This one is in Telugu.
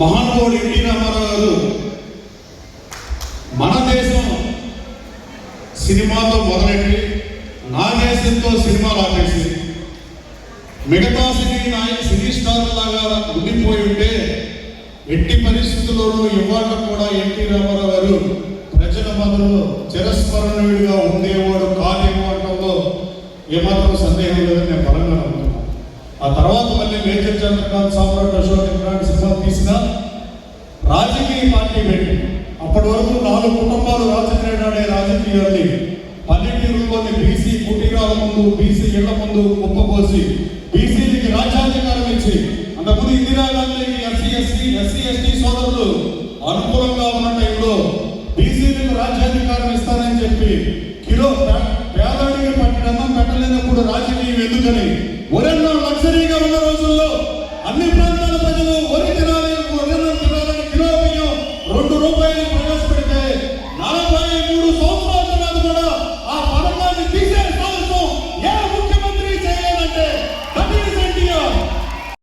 మహానుభావుడు ఎన్టీ రామారావు గారు మన దేశం సినిమాతో మొదలెట్టి నా దేశంతో సినిమాలు ఆపేసి మిగతా సినీ నాయ సినీ స్టార్ లాగా ఉండిపోయి ఉంటే ఎట్టి పరిస్థితుల్లోనూ ఇవాళ కూడా ఎన్టీ రామారావు గారు ప్రజల మధ్యలో చిరస్మరణీయుడిగా ఉండేవాడు కాదేమో అనడంలో ఏమాత్రం సందేహం లేదని నేను బలంగా నమ్ముతున్నాను. ఆ తర్వాత మళ్ళీ మేజర్ చంద్రకాంత్ సామ్రాట్ అశోక్ ఇమ్రాన్ సినిమాలు పార్టీ పెట్టి. అప్పటి వరకు నాలుగు కుటుంబాలు రాజకీయ ఆడే రాజకీయాల్ని పల్లెటూరులోని బీసీ కుటీరాల ముందు బీసీ ఇళ్ళ ముందు కుప్పపోసి బీసీలకి రాజ్యాధికారం ఇచ్చి అంతకుముందు ఇందిరాగాంధీకి ఎస్సీ ఎస్సీ ఎస్సీ ఎస్టీ సోదరులు అనుకూలంగా ఉన్న టైంలో బీసీలకు రాజ్యాధికారం ఇస్తానని చెప్పి కిలో పే- పేదవాడికి పట్టినన్నం పెట్టలేనప్పుడు రాజకీయం ఎందుకని? ఒరెన్నో లగ్జరీగా ఉన్న రోజుల్లో రెండు రూపాయలు ప్రవేశపెడితే నలభై మూడు